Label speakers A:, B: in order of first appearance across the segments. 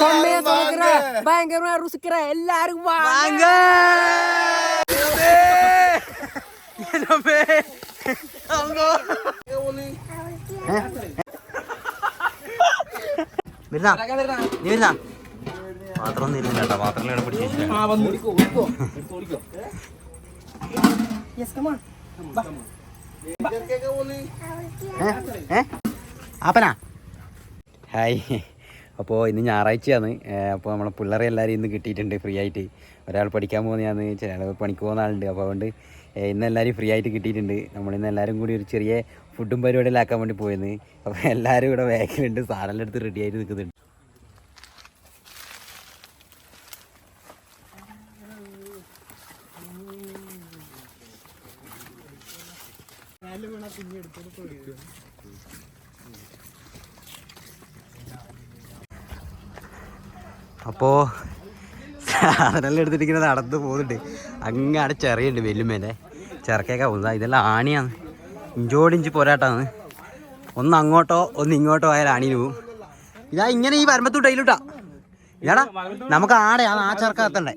A: செம்மையா சமைக்கிற பயங்கரமா ருசிக்கிற எல்லாரும் வாங்க
B: വരുന്നാ നീ വരുന്നാ പാത്രം ഒന്നും ഇരുന്നില്ല കേട്ടോ പാത്രങ്ങൾ പിടിച്ച് ആപ്പനാ ഹായ് അപ്പോൾ ഇന്ന് ഞായറാഴ്ചയാണ്. അപ്പോൾ നമ്മളെ പിള്ളേരെ എല്ലാവരും ഇന്ന് കിട്ടിയിട്ടുണ്ട് ഫ്രീ ആയിട്ട്. ഒരാൾ പഠിക്കാൻ പോകുന്നതാണ് ചില പണിക്ക് പോകുന്ന ആളുണ്ട്. അപ്പോൾ അതുകൊണ്ട് ഇന്ന് എല്ലാവരും ഫ്രീ ആയിട്ട് കിട്ടിയിട്ടുണ്ട്. നമ്മളിന്ന് എല്ലാവരും കൂടി ഒരു ചെറിയ ഫുഡും പരിപാടിയിലാക്കാൻ വേണ്ടി പോയിരുന്നു. അപ്പോൾ എല്ലാവരും ഇവിടെ ബാക്കിലുണ്ട് സാധനം എടുത്ത് റെഡി ആയിട്ട് നിൽക്കുന്നുണ്ട്. അപ്പോൾ സാധനമെല്ലാം എടുത്തിട്ടിങ്ങനെ നടന്നു പോകുന്നുണ്ട്. അങ്ങാട് ചെറിയുണ്ട് വെല്ലുമേലെ ചെറുക്കൊക്കെ പോകുന്നത്. ഇതെല്ലാം ആണിയാണ്. ഇഞ്ചോടിഞ്ച് പോരാട്ടാണ് ഒന്ന് അങ്ങോട്ടോ ഒന്ന് ഇങ്ങോട്ടോ ആയാൽ ആണിന് പോകും ഇതാ ഇങ്ങനെ ഈ വരമ്പത്തൂട്ടയിലൂട്ടാ ഇതാടാ നമുക്ക് ആടെയാണ് ആ ചെറുക്കത്തണ്ടേ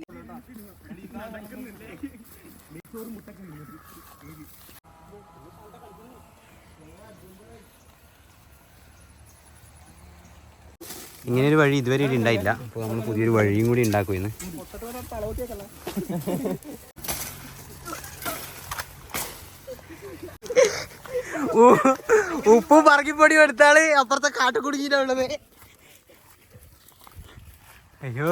B: ഇങ്ങനെ ഒരു വഴി ഇതുവരെ ഇവിടെ ഉണ്ടായില്ല അപ്പോൾ നമ്മൾ പുതിയൊരു വഴിയും കൂടി ഉണ്ടാക്കും ഇന്ന് ഉപ്പും പറക്കിപ്പൊടി എടുത്താൾ അപ്പുറത്തെ കാട്ടുകുടുങ്ങിയിട്ടാ ഉള്ളത്. അയ്യോ.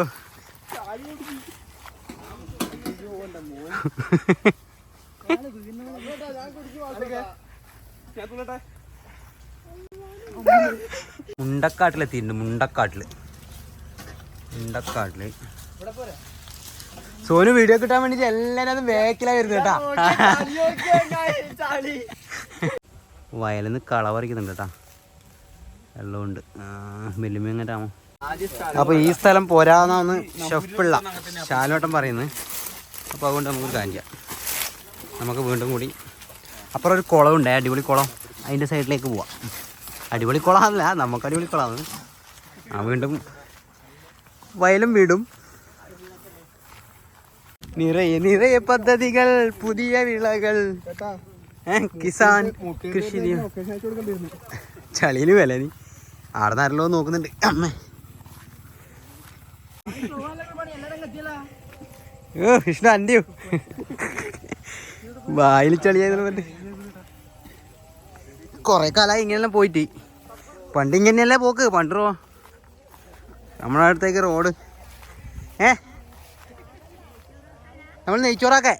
B: മുണ്ടക്കാട്ടിലെത്തിയിട്ടുണ്ട് മുണ്ടക്കാട്ടിൽ. മുണ്ടക്കാട്ടിൽ. സോനു വീഡിയോ കിട്ടാൻ വേണ്ടിട്ട് എല്ലാരും വേക്കിലായി വരുന്നു കേട്ടാ. വയലിന്ന് കള പറിക്കുന്നുണ്ട് കേട്ടാ. വെള്ളമുണ്ട്. വെല്ലുമേങ്ങറ്റാമോ അപ്പൊ ഈ സ്ഥലം പോരാന്നാന്ന് ഷെഫിള്ള ശാലോട്ടം പറയുന്നത്. അപ്പൊ അതുകൊണ്ട് നമുക്ക് കാണിക്കാം നമുക്ക് വീണ്ടും കൂടി അപ്പുറം ഒരു കുളമുണ്ട് അടിപൊളി കുളം. അതിന്റെ സൈഡിലേക്ക് പോവാം. അടിപൊളി കുളമല്ല നമുക്ക് അടിപൊളി കുളമാണ് ആ വീണ്ടും വയലും വീടും. നിറയെ നിറയെ പദ്ധതികൾ പുതിയ വിളകൾ. കിസാൻ കൃഷി ചളിയിൽ വില നീ ആടെ നരല്ലോ നോക്കുന്നുണ്ട്. അമ്മേ. ഓ കൃഷ്ണ അന്റെയോ വായിൽ ചളിയായിരുന്നു കൊറേ കാലായി ഇങ്ങനെല്ലാം പോയിട്ട്. പണ്ട് ഇങ്ങനെയല്ലേ പോക്ക്? പണ്ട് റോ നമ്മുടെ അടുത്തേക്ക് റോഡ്. ഏ? നമ്മൾ നെയ്ച്ചോറാക്കെ.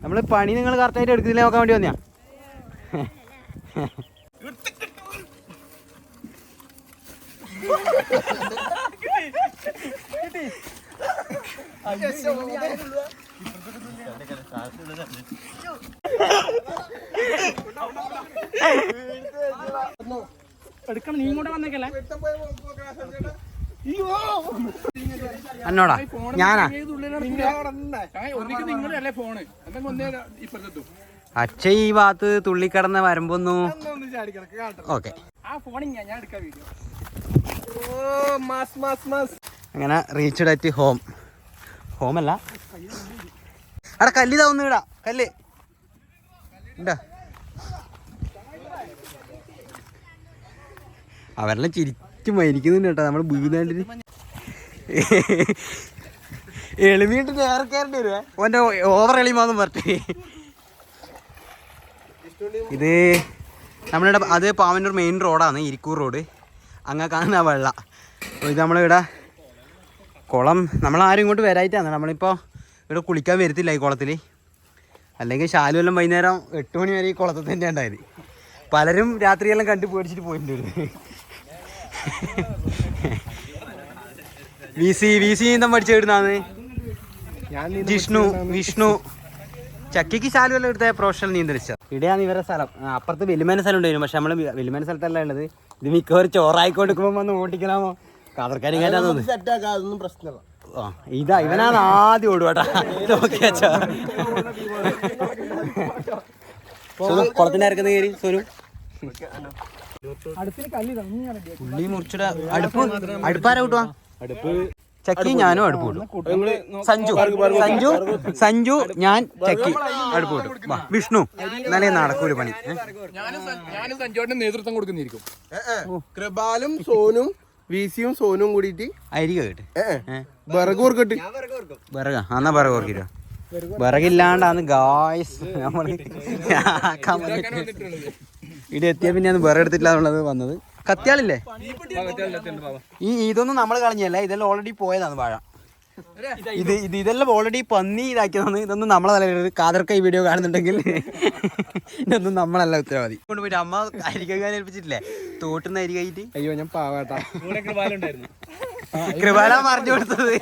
B: നമ്മൾ പണി നിങ്ങൾ കറക്റ്റായിട്ട് എടുക്കുന്നില്ല നോക്കാൻ വേണ്ടി വന്നയാ.
A: എടുക്കണം നീ ഇങ്ങോട്ട് വന്നേക്കല്ലേ?
B: എന്നോടാ ഞാനാ.
A: ഒന്നിക്ക് നിങ്ങളല്ലേ ഫോണ്?
B: അച്ഛ ഈ ഭാഗത്ത് തുള്ളിക്കടന്ന് വരുമ്പൊന്നു ഓക്കെ.
A: ആ ഫോണിങ് ഞാൻ എടുക്കാൻ വീഡിയോ.
B: അങ്ങനെ റീച്ച് അറ്റ് ഹോം. ഹോമല്ല. അവിടെ കല്ല് ഇതാ ഒന്ന് ഇടാ കല്ല്. ഉണ്ടാ അവരെല്ലാം ചിരിച്ചു മരിക്കുന്നുണ്ട് കേട്ടോ. നമ്മൾ വീണാണ്ടിന് എളിമീട്ട് നേരെ കയറേണ്ടി വരുവേ ഓന്റെ ഓവർ എളിമാന്നും പറഞ്ഞു ഇത് നമ്മളിവിടെ അത് പാവന്നൂർ മെയിൻ റോഡാണ് ഇരിക്കൂർ റോഡ് അങ്ങ് കാണുന്ന വെള്ള. ഇത് നമ്മളിവിടെ കുളം നമ്മളാരും ഇങ്ങോട്ട് വരായിട്ടാണ്. നമ്മളിപ്പോൾ ഇവിടെ കുളിക്കാൻ വരത്തില്ല ഈ കുളത്തിൽ അല്ലെങ്കിൽ ശാലു എല്ലാം വൈകുന്നേരം എട്ട് മണി വരെ ഈ കുളത്തിൽ തന്നെ ഉണ്ടായത്. പലരും രാത്രിയെല്ലാം കണ്ടു പേടിച്ചിട്ട് പോയിട്ടുണ്ട് വി സി വി സി നീന്തം പഠിച്ചെടുന്നാന്ന് ജിഷ്ണു വിഷ്ണു. ചക്കിക്ക് ശാലു എല്ലാം എടുത്ത പ്രൊഫഷണൽ നീന്തലിച്ച ഇവിടെയാണ് ഇവരെ സ്ഥലം. അപ്പുറത്ത് വെലുമേന സ്ഥലം ഉണ്ടായിരുന്നു. പക്ഷെ നമ്മൾ വെലുമേന സ്ഥലത്തല്ല ഉള്ളത്. ഇത് മിക്കവാറും ചോറായിക്കൊടുക്കുമ്പോൾ വന്ന്
C: ഓടിക്കണമോ പ്രശ്നമല്ല.
B: ആ, ഇതാ ഇവനാണ് ആദ്യം ഓടുവാട്ടാ കുളത്തിന്റെ ഇറക്കുന്ന കയറി സോനു. ഉള്ളി മുറിച്ചിട. അടുപ്പ്? അടുപ്പാരാ കൂട്ടുവാ? ചക്കി ഞാനും അടുപ്പ് കൂട്ടും. സഞ്ജു സഞ്ജു സഞ്ജു ഞാൻ ചക്കി. അടുപ്പ് കൂട്ടും. വാ, വിഷ്ണു എന്നാലേ നടക്കൂല പണി?
C: ഞാനും സഞ്ജുവിന്റെ നേതൃത്വം കൊടുക്കുന്നിരിക്കും.
D: കൃപാലും സോനും വിസിയും സോനും കൂടിയിട്ട്
B: അരിക കേട്ട്
D: വിറക് കൊടുക്കട്ട്
B: വിറക എന്നാ വിറക് ഓർക്കില്ല വിറകില്ലാണ്ടാന്ന് ഗായ്സ് നമ്മൾ ഇവിടെ എത്തിയ പിന്നെ അന്ന് വേറെ എടുത്തിട്ടില്ല വന്നത്. കത്തിയാളില്ലേ? ഈ ഇതൊന്നും നമ്മൾ കളഞ്ഞല്ല ഇതെല്ലാം ഓൾറെഡി പോയതാണ് വാഴ. ഇത് ഇത് ഇതെല്ലാം ഓൾറെഡി പന്നി ഇതാക്കിയതാണ്. ഇതൊന്നും നമ്മളെ തലയിൽ കാതർക്ക ഈ വീഡിയോ കാണുന്നുണ്ടെങ്കിൽ ഇതൊന്നും നമ്മളല്ല ഉത്തരവാദി. കൊണ്ടുപോയിട്ട് അമ്മ അരിക്കാൻ ഏൽപ്പിച്ചിട്ടില്ലേ? തോട്ടുന്ന അരി കഴിഞ്ഞിട്ട്
D: അയ്യോ ഞാൻ പാവാട്ടാ.
B: കൃപാല പറഞ്ഞു കൊടുത്തത്.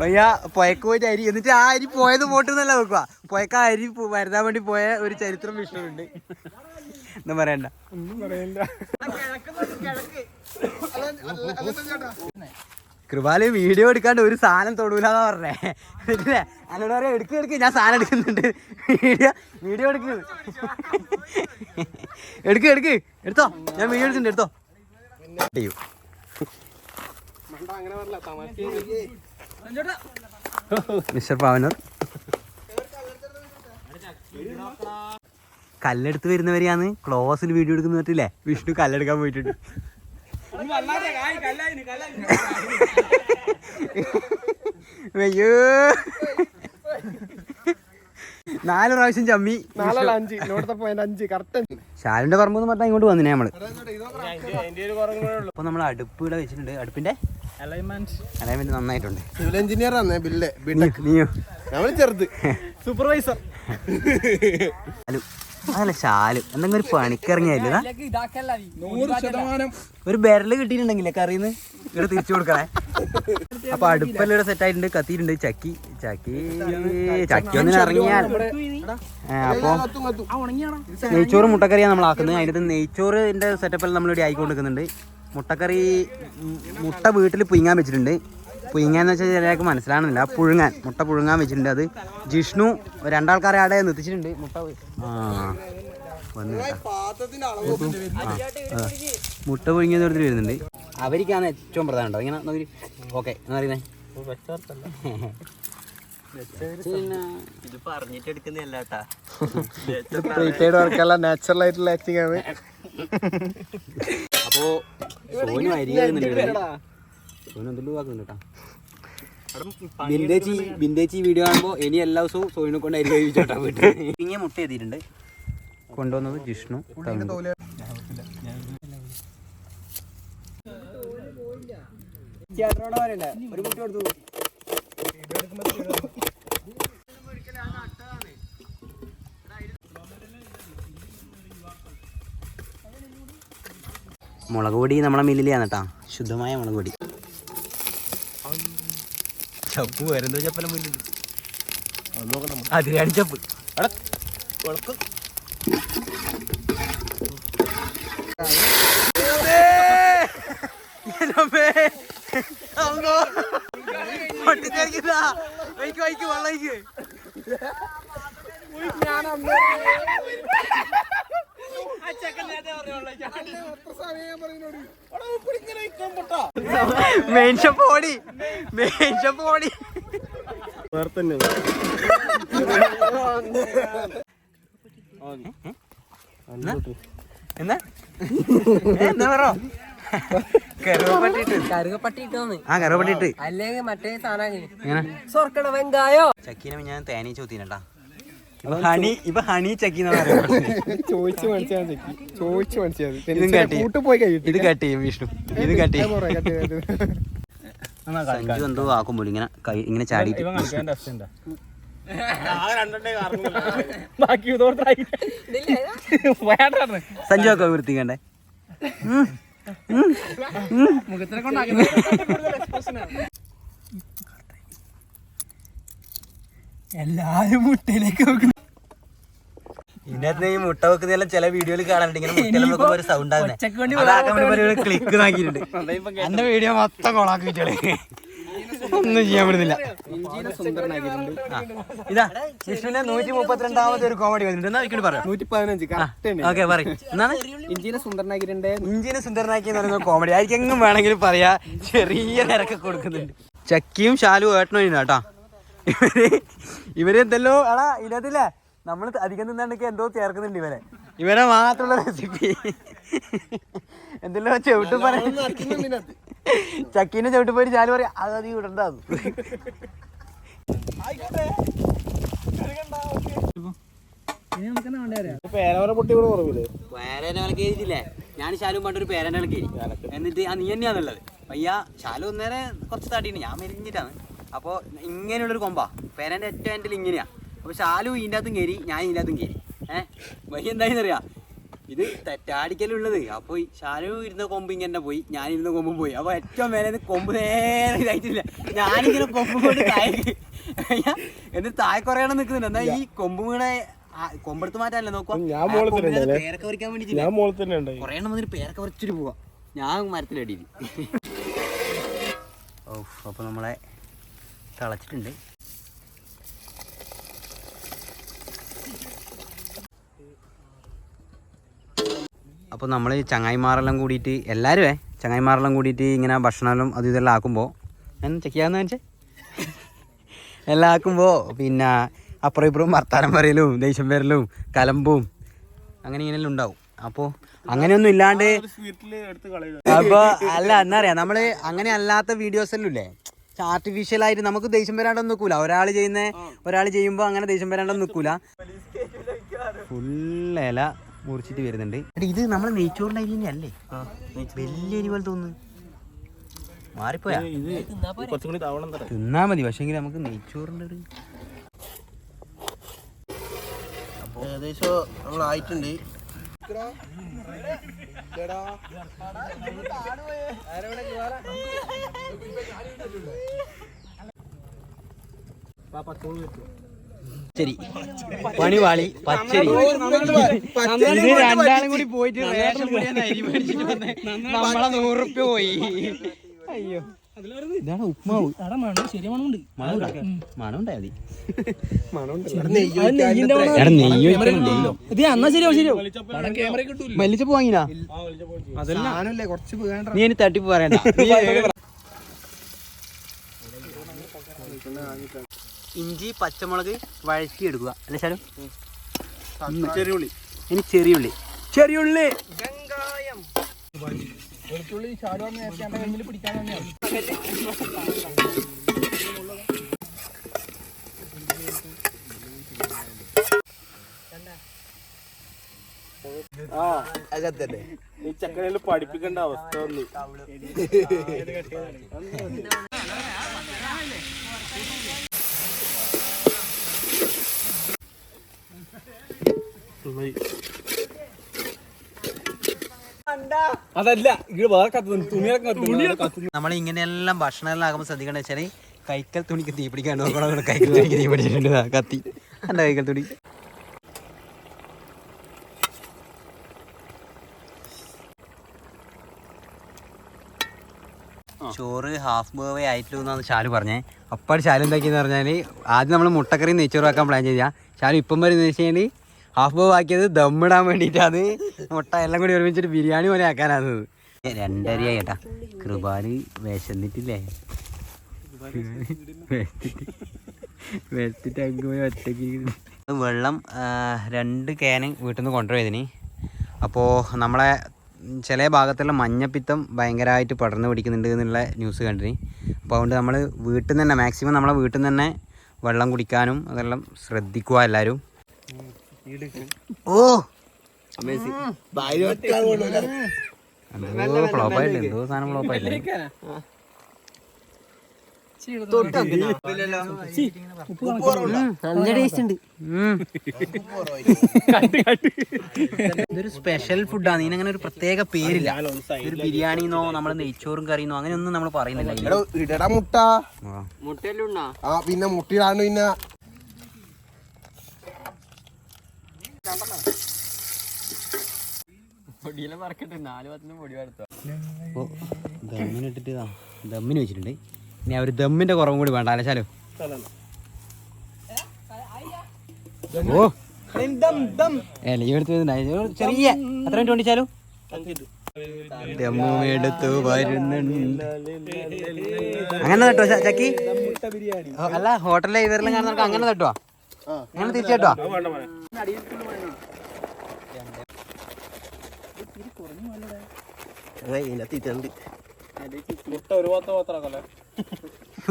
B: വയ്യ പുയക്ക് പോയിട്ട് അരി. എന്നിട്ട് ആ അരി പോയത് പോട്ടെന്നല്ല വെക്കുക പുയക്ക അരി വരുതാൻ വരുത്താൻ വേണ്ടി പോയ ഒരു ചരിത്രം വിഷ്ണുണ്ട് ഒന്നും പറയണ്ട. കൃപാൽ വീഡിയോ എടുക്കാണ്ട് ഒരു സാധനം തൊടൂലെന്നാ പറഞ്ഞേ. എന്നിട്ടില്ലേ അങ്ങനെ പറയാം എടുക്ക് എടുക്ക്. ഞാൻ സാധനം എടുക്കുന്നുണ്ട്. വീഡിയോ വീഡിയോ എടുക്ക്. എടുക്ക് എടുക്ക്. എടുത്തോ. ഞാൻ വീഡിയോ എടുക്കുന്നുണ്ട് എടുത്തോ. ചെയ്യൂ മിസ്റ്റർ പാവനർ. കല്ലെടുത്ത് വരുന്നവരെയാണ് ക്ലോസിൽ വീഡിയോ എടുക്കുന്ന പറ്റില്ലേ? വിഷ്ണു കല്ലെടുക്കാൻ പോയിട്ടുണ്ട്. അയ്യോ. നാല് പ്രാവശ്യം ചമ്മി.
D: നാലല്ല അഞ്ച്. ഇവിടുത്തെ പോയിന്റ് അഞ്ച്. കറക്റ്റ്
B: ശാലിന്റെ പറമ്പ് പറഞ്ഞാൽ ഇങ്ങോട്ട് വന്നിനെ നമ്മൾ. അപ്പൊ നമ്മൾ അടുപ്പ് ഇവിടെ വെച്ചിട്ടുണ്ട്. അടുപ്പിന്റെ അലൈൻമെന്റ് നന്നായിട്ടുണ്ട്.
D: സിവിൽ എഞ്ചിനീയർ ആണ് ബില്ല്
B: നീയോ
D: നമ്മൾ ചെറുത് സൂപ്പർവൈസർ
B: ശാലു അതല്ല ശാലും. എന്തെങ്കിലും ഒരു
C: ശതമാനം.
B: ഒരു ബെരൽ കിട്ടിയിട്ടുണ്ടെങ്കിലേ കറിന്ന്? ഇവിടെ തിരിച്ചു കൊടുക്കണേ. അപ്പൊ അടുപ്പല്ല ഇവിടെ സെറ്റ് ആയിട്ടുണ്ട്. കത്തിയിട്ടുണ്ട്. ചക്കി ചക്കി ചക്കി ഒന്നിന് ഇറങ്ങിയാൽ. അപ്പൊ നെയ്ച്ചോറ് മുട്ടക്കറിയാണ് നമ്മൾ ആക്കുന്നത്. അതിനകത്ത് നെയ്ച്ചോറിന്റെ സെറ്റപ്പെല്ലാം നമ്മൾ ഇവിടെ ആയിക്കൊണ്ടിരിക്കുന്നുണ്ട്. മുട്ടക്കറി മുട്ട വീട്ടിൽ പുയിങ്ങാൻ വെച്ചിട്ടുണ്ട്. പുഴുങ്ങാന്ന് വെച്ചാൽ ചിലർക്ക് മനസ്സിലാകുന്നില്ല പുഴുങ്ങാൻ മുട്ട പുഴുങ്ങാൻ വെച്ചിട്ടുണ്ട് അത്. ജിഷ്ണു രണ്ടാൾക്കാരെ ആടെ നിർത്തിച്ചിട്ടുണ്ട്. മുട്ട ആ വന്നു. മുട്ട പുഴുങ്ങിയത് എടുത്തിട്ട് വരുന്നുണ്ട്. അവർക്കാണ് ഏറ്റവും പ്രധാനം ഉണ്ടോ ഇങ്ങനെ നോക്കി. ഓക്കെ എന്ന് പറയുന്നേ? ഇത് പറഞ്ഞിട്ട് എടുക്കുന്നതല്ല
D: പ്രീപെയ്ഡ് വർക്കല്ല നാച്ചുറൽ ആയിട്ടുള്ള ആക്ടിങ് ആണ്.
B: അപ്പോ സോനു അരി ബിന്ദേച്ചി ബിന്ദേച്ചി വീഡിയോ കാണുമ്പോൾ ഇനി എല്ലാ ദിവസവും സോയിനെ കൊണ്ടായിരിക്കും കഴിച്ചോട്ടാ വീട്ടിൽ ഇങ്ങനെ മുട്ട എത്തിയിട്ടുണ്ട് കൊണ്ടുവന്നത് ജിഷ്ണു. ഒരു കൊടുത്തു മുളക് പൊടി നമ്മളെ മില്ലിലാണ് കേട്ടാ ശുദ്ധമായ മുളക് പൊടി. ചപ്പ് വേറെന്തോ ചപ്പലം മില്ലിൽ അതിനാണ് ചപ്പ്. മെയിൻ ഷോപ്പ് ഓടി. മെയിൻ ഷോപ്പ് ഓടി. എന്നാ? എന്താ പറോ?
A: അല്ലെങ്കിൽ മറ്റേ സാധനം
B: എങ്ങനെ?
A: സ്വർക്കട വെങ്കായോ?
B: ചക്കീനെ ഞാൻ തേനീ ചോത്തിനട്ടാ ഹണി ഇപ്പൊ ഹണി ചക്കി എന്നാ
D: ചോദിച്ചു മനസ്സിലാൻ ചെക്കി ചോദിച്ചു മനസ്സിലായി
B: ഇതും കട്ട് ചെയ്യും.
D: കൂട്ട് പോയി കഴിയും.
B: ഇത് കട്ട് ചെയ്യും വിഷ്ണു. ഇത് കട്ട് ചെയ്യും. സഞ്ജു എന്തോ ആക്കുമ്പോൾ ഇങ്ങനെ കൈ ഇങ്ങനെ ചാടിയിട്ട്. സഞ്ജു ഒക്കെ വൃത്തിക്കണ്ടേ
C: മുഖത്തിനെ കൊണ്ടാക്കി.
A: എല്ലാരും മുട്ടയിലേക്ക് വെക്കുന്നു
B: ഇതിനകത്ത് ഈ മുട്ട വെക്കുന്നതെല്ലാം ചില വീഡിയോയിൽ കാണാറുണ്ട്. ഇങ്ങനെ മുട്ടയെല്ലാം വെക്കുമ്പോൾ ഒരു സൗണ്ട്
A: ഒച്ചയ്ക്ക് വേണ്ടി
B: ആകുന്നത് ക്ലിക്ക് ആക്കിയിട്ടുണ്ട് എന്റെ വീഡിയോ മൊത്തം കൊളാക്കിട്ടേ ഒന്നും ചെയ്യാൻ പറ്റുന്നില്ല.
D: സുന്ദരനാക്കിയിട്ടുണ്ട്
B: ഇതാ വിഷ്ണുവിന്റെ നൂറ്റി മുപ്പത്തിരണ്ടാമത്തെ ഒരു കോമഡി വന്നിട്ടുണ്ട് പറയാം.
D: നൂറ്റി പതിനഞ്ച്
B: ഓക്കെ പറയും. എന്നാണ്
D: ഇഞ്ചിനെ സുന്ദരനാക്കിയിട്ടുണ്ട്
B: ഇഞ്ചിനെ സുന്ദരനാക്കി എന്ന് പറയുന്ന കോമഡി ആയിരിക്കും വേണമെങ്കിലും പറയാ. ചെറിയ നിരക്ക് കൊടുക്കുന്നുണ്ട്. ചക്കിയും ഷാലും ഏട്ടനും കേട്ടാ. ഇവർ എന്തല്ലോ? എടാ ഇതിനകത്തില്ലേ? നമ്മൾ അധികം നിന്നാണ്ടൊക്കെ എന്തോ ചേർക്കുന്നുണ്ട് ഇവരെ. ഇവരെ മാത്രമുള്ള റെസിപ്പി എന്തല്ലോ ചവിട്ട് പറയാ. ചക്കീനെ ചവിട്ട് പോയി ചാൽ പറയാ അത് അധികം വിലക്ക് എഴുതിയില്ലേ ഞാൻ ശാലും പണ്ടൊരു ഒരു പേരന്റെ എഴുതി. എന്നിട്ട് ആ നീ തന്നെയാന്നുള്ളത് പയ്യ ശാലു ഒന്നേരെ കുറച്ച് തടിയുണ്ട് ഞാൻ മെലിഞ്ഞിട്ടാണ്. അപ്പോൾ ഇങ്ങനെയുള്ളൊരു കൊമ്പാ. പേരേന്റെ ഏറ്റവും എന്റെ ഇങ്ങനെയാ. അപ്പോൾ ശാലു ഇതിന്റെ അകത്തും കയറി ഞാൻ ഇതിന്റെ അകത്തും കയറി ഏഹ് വഴി എന്തായെന്നറിയാം? ഇത് തെറ്റാടിക്കലുള്ളത്. അപ്പോൾ ഈ ശാലു ഇരുന്ന കൊമ്പ് ഇങ്ങനെ പോയി ഞാൻ ഇരുന്ന കൊമ്പും പോയി. അപ്പോൾ ഏറ്റവും മേലെ കൊമ്പ് നേരെ ഇതായിട്ടില്ല. ഞാനിങ്ങനെ കൊമ്പ് കൊണ്ട് താഴേക്ക് എന്നിട്ട് താഴെ കുറയണം നിൽക്കുന്നുണ്ട് എന്നാൽ ഈ കൊമ്പ് വീണെ കൊമ്പെടുത്ത് മാറ്റാനല്ലേ നോക്കാം
D: ഞാൻ മോളിൽ തന്നെ ഉണ്ടല്ലേ?
B: പേരൊക്കെ പറിക്കാൻ വേണ്ടിയിട്ടില്ല?
D: ഞാൻ മോളിൽ തന്നെ ഉണ്ടായി
B: കുറേ എണ്ണം വന്നിട്ട് പേരൊക്കെ പറിച്ചിട്ട് പോവാം. ഞാൻ മരത്തിലടിയിൽ ഓ അപ്പോൾ നമ്മളെ തിളച്ചിട്ടുണ്ട്. അപ്പോൾ നമ്മൾ ചങ്ങായിമാരെല്ലാം കൂടിയിട്ട് എല്ലാവരുമേ ചങ്ങായിമാരെല്ലാം കൂടിയിട്ട് ഇങ്ങനെ ഭക്ഷണമെല്ലാം അത് ഇതെല്ലാം ആക്കുമ്പോൾ ഞാൻ ചെക്ക് ചെയ്യാമെന്ന് വെച്ചേ എല്ലാം ആക്കുമ്പോൾ പിന്നെ അപ്പുറം ഇപ്പുറം വർത്താനം പറയലും ദേഷ്യം വരലും കലമ്പും അങ്ങനെ ഇങ്ങനെയെല്ലാം ഉണ്ടാവും. അപ്പോൾ അങ്ങനെയൊന്നും ഇല്ലാണ്ട്
D: അപ്പോൾ
B: അപ്പൊ അല്ല എന്നറിയാം നമ്മൾ നമ്മൾ അങ്ങനെ അല്ലാത്ത വീഡിയോസ് എല്ലാം ഇല്ലേ? ആർട്ടിഫിഷ്യൽ ആയിട്ട് നമുക്ക് ദേഷ്യം വരാണ്ടൊന്നും നിൽക്കൂല ഒരാൾ ചെയ്യുന്ന ഒരാൾ ചെയ്യുമ്പോൾ അങ്ങനെ ദേഷ്യം വരാണ്ടൊന്നും നിൽക്കൂല ഫുൾ ഇല മുറിച്ചിട്ട് വരുന്നുണ്ട്. ഇത് നമ്മൾ നെയ്ച്ചോറിന്റെ അരി അല്ലേ വലിയ അരി പോലെ തോന്നുന്നു മാറിപ്പോയാ? തിന്നാ മതി പക്ഷെ നമുക്ക് നെയ്ച്ചോറിന്റെ ഒരു
D: ഏകദേശം നമ്മളായിട്ടുണ്ട്.
B: പച്ചരി. പണിവാളി പച്ചരി. ഇത് രണ്ടാളും കൂടി പോയിട്ട് റേഷൻ നമ്മളെ നൂറുപ്യ പോയി. അയ്യോ. ഇതാണ് ഉപ്മാവ്.
C: മണമുണ്ടായി
B: മല്ലിച്ചപ്പ് വാങ്ങിനാ നീ ഇനി തട്ടിപ്പ് പറയണ്ട. ഇഞ്ചി പച്ചമുളക് വഴറ്റി എടുക്കുക. അല്ലേ ശരം
D: ചെറിയുള്ളി.
B: ഇനി ചെറിയുള്ളി. ചെറിയുള്ളി.
C: വെളുത്തുള്ളി നേരത്തെ എന്റെ കയ്യിൽ പിടിക്കാൻ തന്നെയാണ്
D: ഈ ചക്കരയിൽ പഠിപ്പിക്കേണ്ട അവസ്ഥ വന്നു
C: അതല്ല ഇവിടെ വേറെ കത്ത് തുണിയൊക്കെ
B: നമ്മൾ ആകുമ്പോൾ വെച്ചാൽ കൈക്കൽ തുണിക്ക് തീ പിടിക്കാൻ നോക്കണം കൈക്കൽ തുണിക്ക് തീ പിടിച്ചിട്ടുണ്ട്. കത്തി. എന്റെ കൈക്കൽ തുണി? ചോറ് ഹാഫ് ബേവേ ആയിട്ടുള്ളൂ എന്നാണ് ഷാലു പറഞ്ഞേ. അപ്പാട് ഷാലു എന്താക്കിയെന്ന് പറഞ്ഞാൽ ആദ്യം നമ്മൾ മുട്ടക്കറി നെയ്ച്ചോറ് ആക്കാൻ പ്ലാൻ ചെയ്താൽ ഷാലു ഇപ്പം വരെ വെച്ച് കഴിഞ്ഞാൽ ഹാഫ് ബോബ് ആക്കിയത് ദമ്മിടാൻ വേണ്ടിയിട്ടാണ്. മുട്ട എല്ലാം കൂടി ഒരുമിച്ചിട്ട് ബിരിയാണി പോലെ ആക്കാനാണ്. രണ്ടരയായി കേട്ടാ കൃപാൽ വിശന്നിട്ടില്ലേ? വെച്ചിട്ട് അങ്ങ് പോയി ഒറ്റയ്ക്ക്. വെള്ളം രണ്ട് ക്യാന് വീട്ടിൽ നിന്ന് കൊണ്ടുപോയതിന് അപ്പോൾ നമ്മളെ ചില ഭാഗത്തുള്ള മഞ്ഞപ്പിത്തം ഭയങ്കരമായിട്ട് പടർന്നു പിടിക്കുന്നുണ്ട് എന്നുള്ള ന്യൂസ് കണ്ടിന്. അപ്പോൾ അതുകൊണ്ട് നമ്മൾ വീട്ടിൽ നിന്ന് തന്നെ മാക്സിമം നമ്മളെ വീട്ടിൽ നിന്ന് തന്നെ വെള്ളം കുടിക്കാനും അതെല്ലാം ശ്രദ്ധിക്കുക എല്ലാവരും. ഓ. എന്തോ ഫ്ലോപ്പായില്ലേ എന്തോ സാധനം ഫ്ലോപ്പായില്ലേ
A: നല്ല ടേസ്റ്റ് ഉണ്ട്.
B: ഇതൊരു സ്പെഷ്യൽ ഫുഡാണ് ഇതിനങ്ങനെ ഒരു പ്രത്യേക പേരില്ല. ഒരു ബിരിയാണിന്നോ നമ്മൾ നെയ്ച്ചോറും കറിന്നോ അങ്ങനെയൊന്നും നമ്മൾ പറയുന്നില്ല. ഇതിന്.
D: പിന്നെ മുട്ട.
B: ആ.
D: ആ പിന്നെ നാല് പിന്നെ
B: അപ്പോൾ ദമ്മിന് ഇട്ടിട്ട് ഇതാ ദമ്മിന് വെച്ചിട്ടുണ്ട്. ഇനി ആ ഒരു ദമ്മിന്റെ കുറവും കൂടി വേണ്ട അലച്ചാലോ ഓ. ഒരു ചെറിയ എത്ര മിനിറ്റ് കൊണ്ടിച്ചാലോ എടുത്തു വരുന്നുണ്ട്. അങ്ങനെ തട്ടോ ചക്കി? ഓ, അല്ല ഹോട്ടലിലെ ഇവരെല്ലാം കാണുന്ന നമുക്ക് അങ്ങനെ തട്ടുവാ? അങ്ങനെ
C: തിരിച്ചേട്ടോ.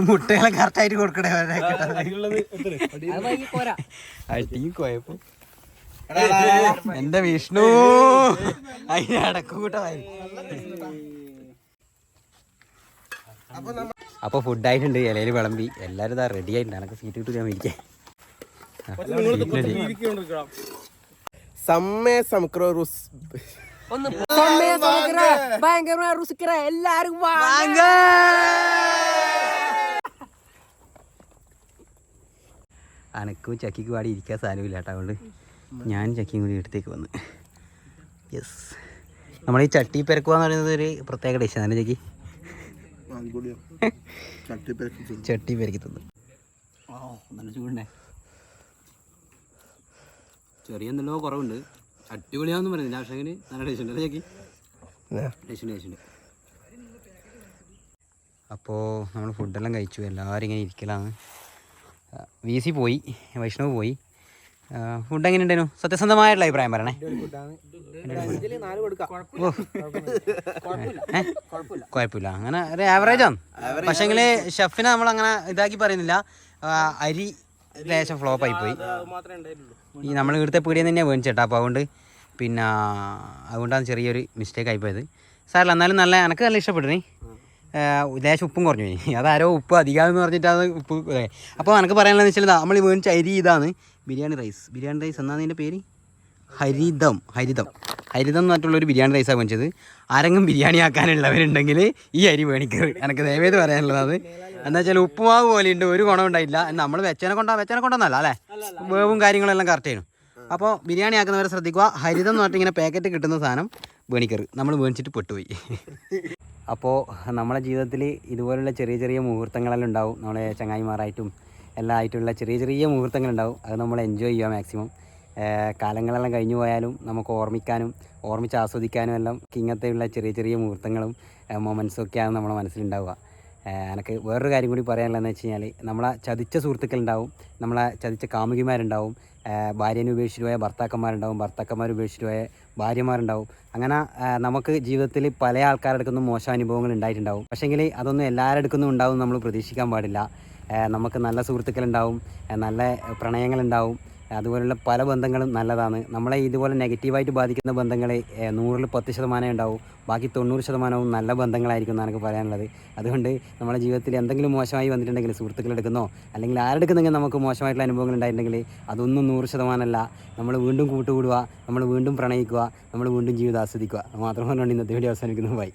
B: മുട്ടകളെ കറക്റ്റ് ആയിട്ട് കൊടുക്കണേ കുഴപ്പം എന്റെ വിഷ്ണു. അതിന് അടക്കും കൂട്ടമായി അപ്പൊ ഫുഡ് ആയിട്ടുണ്ട് ഇലയിൽ വിളമ്പി. എല്ലാരും ഇതാ റെഡി ആയിട്ടുണ്ട്. എനക്ക് സീറ്റ് കിട്ടുക ഞാൻ ഇരിക്കാൻ
D: സമ്മേ റുസ്
A: സമ്മേ രുസിക്കറ എല്ലാരും വാങ്ങ.
B: അനക്കും ചക്കിക്ക് പാടി ഇരിക്കാൻ സാധനമില്ല കേട്ടോ അതുകൊണ്ട് ഞാൻ ചക്കിയും കൂടി എടുത്തേക്ക് വന്ന്. യെസ് നമ്മൾ ഈ ചട്ടി പെരക്കുക എന്ന് പറയുന്നത് ഒരു പ്രത്യേക ഡിഷാണ് ചക്കി? ചട്ടി പെരക്കി തന്നു. ഓ നല്ല ചൂടേ ചെറിയ എന്തെല്ലോ കുറവുണ്ട്. അടിപൊളിയാണെന്ന് പറയുന്നില്ല പക്ഷേ അങ്ങനെ നല്ല ടേസ്റ്റ് ഉണ്ട്. ചേക്കി ടേസ്റ്റ് ടേസ്റ്റ് അപ്പോൾ നമ്മൾ ഫുഡെല്ലാം കഴിച്ചു. എല്ലാവരും ഇങ്ങനെ ഇരിക്കലാണ്. വി സി പോയി. വൈഷ്ണവ് പോയി. ഫുഡ് എങ്ങനെ ഉണ്ടായിരുന്നു സത്യസന്ധമായിട്ടുള്ള അഭിപ്രായം പറയണേ? കുഴപ്പമില്ല. അങ്ങനെ ഒരു ആവറേജ് ആണ്. പക്ഷേങ്കിൽ ഷെഫിനെ നമ്മൾ അങ്ങനെ ഇതാക്കി പറയുന്നില്ല. അരി ലേശം ഫ്ലോപ്പ് ആയി പോയി. ഈ നമ്മൾ ഇവിടുത്തെ പീടിയിൽ തന്നെയാണ് മേടിച്ചേട്ടാ അപ്പോൾ അതുകൊണ്ട് പിന്നെ അതുകൊണ്ടാണ് ചെറിയൊരു മിസ്റ്റേക്ക് ആയിപ്പോയത് സാറല്ല എന്നാലും നല്ല എനിക്ക് നല്ല ഇഷ്ടപ്പെട്ടു ലേശം ഉപ്പും കുറഞ്ഞു പോയി. അതാരോ ഉപ്പ് അധികമാണെന്ന് പറഞ്ഞിട്ടാണ് ഉപ്പ്. അപ്പോൾ എനിക്ക് പറയാനുള്ളതെന്ന് വെച്ചാൽ നമ്മൾ ഈ മേടിച്ച അരി ഇതാണ്. ബിരിയാണി റൈസ് ബിരിയാണി റൈസ് എന്നാണ് ഇതിന്റെ പേര്? ഹരിതം ഹരിതം ഹരിതം എന്ന് പറഞ്ഞിട്ടുള്ളൊരു ബിരിയാണി റൈസാണ് മേടിച്ചത്. ആരെങ്കിലും ബിരിയാണി ആക്കാനുള്ളവരുണ്ടെങ്കിൽ ഈ അരി മേടിക്കരുത് എനിക്ക് ദയവേത് പറയാനുള്ളത് എന്താ വെച്ചാൽ ഉപ്പുമാവ് പോലെ ഉണ്ട് ഒരു ഗുണം ഉണ്ടായില്ല നമ്മൾ വെച്ചനെ കൊണ്ടാ വെച്ചനെ കൊണ്ടൊന്നല്ല അല്ലേ? വേവും കാര്യങ്ങളെല്ലാം കറക്റ്റ് ചെയ്യണം. അപ്പോൾ ബിരിയാണി ആക്കുന്നവരെ ശ്രദ്ധിക്കുക. ഹരിതം എന്ന് പറഞ്ഞിട്ട് ഇങ്ങനെ പാക്കറ്റ് കിട്ടുന്ന സാധനം വേണിക്കറ് നമ്മൾ വേണിച്ചിട്ട് പെട്ടുപോയി. അപ്പോൾ നമ്മളെ ജീവിതത്തിൽ ഇതുപോലുള്ള ചെറിയ ചെറിയ മുഹൂർത്തങ്ങളെല്ലാം ഉണ്ടാവും. നമ്മളെ ചങ്ങായിമാരായിട്ടും എല്ലാം ആയിട്ടുള്ള ചെറിയ ചെറിയ മുഹൂർത്തങ്ങളുണ്ടാവും അത് നമ്മൾ എൻജോയ് ചെയ്യുക മാക്സിമം കാലങ്ങളെല്ലാം കഴിഞ്ഞു പോയാലും നമുക്ക് ഓർമ്മിക്കാനും ഓർമ്മിച്ച് ആസ്വദിക്കാനും എല്ലാം ഇങ്ങനത്തെയുള്ള ചെറിയ ചെറിയ മുഹൂർത്തങ്ങളും മൊമെൻസൊക്കെയാണ് നമ്മുടെ മനസ്സിലുണ്ടാവുക. എനിക്ക് വേറൊരു കാര്യം കൂടി പറയാനുള്ളതെന്ന് വെച്ച് കഴിഞ്ഞാൽ നമ്മളെ ചതിച്ച സുഹൃത്തുക്കളുണ്ടാവും നമ്മളെ ചതിച്ച കാമുകിമാരുണ്ടാവും ഭാര്യനെ ഉപേക്ഷിച്ച് പോയ ഭർത്താക്കന്മാരുണ്ടാവും ഭർത്താക്കന്മാർ ഉപേക്ഷിച്ച് പോയ ഭാര്യമാരുണ്ടാവും. അങ്ങനെ നമുക്ക് ജീവിതത്തിൽ പല ആൾക്കാരുടെ അടുക്കുന്ന മോശം അനുഭവങ്ങൾ ഉണ്ടായിട്ടുണ്ടാവും. പക്ഷേങ്കിൽ അതൊന്നും എല്ലാവരുടെ അടുക്കുന്നും ഉണ്ടാവും നമ്മൾ പ്രതീക്ഷിക്കാൻ പാടില്ല. നമുക്ക് നല്ല സുഹൃത്തുക്കളുണ്ടാവും നല്ല പ്രണയങ്ങളുണ്ടാവും. അതുപോലുള്ള പല ബന്ധങ്ങളും നല്ലതാണ്. നമ്മളെ ഇതുപോലെ നെഗറ്റീവായിട്ട് ബാധിക്കുന്ന ബന്ധങ്ങൾ നൂറിൽ പത്ത് ശതമാനമേ ഉണ്ടാവും. ബാക്കി തൊണ്ണൂറ് ശതമാനവും നല്ല ബന്ധങ്ങളായിരിക്കും എന്നാണ് എനിക്ക് പറയാനുള്ളത്. അതുകൊണ്ട് നമ്മുടെ ജീവിതത്തിൽ എന്തെങ്കിലും മോശമായി വന്നിട്ടുണ്ടെങ്കിൽ സുഹൃത്തുക്കളെടുക്കുന്നോ അല്ലെങ്കിൽ ആരെടുക്കുന്നെങ്കിൽ നമുക്ക് മോശമായിട്ടുള്ള അനുഭവങ്ങൾ ഉണ്ടായിട്ടുണ്ടെങ്കിൽ അതൊന്നും നൂറ് ശതമാനമല്ല. നമ്മൾ വീണ്ടും കൂട്ടുകൂടുക നമ്മൾ വീണ്ടും പ്രണയിക്കുക നമ്മൾ വീണ്ടും ജീവിതം ആസ്വദിക്കുക. അത് മാത്രം ഇന്നത്തെ വീഡിയോ അവസാനിക്കുന്നു. ബൈ.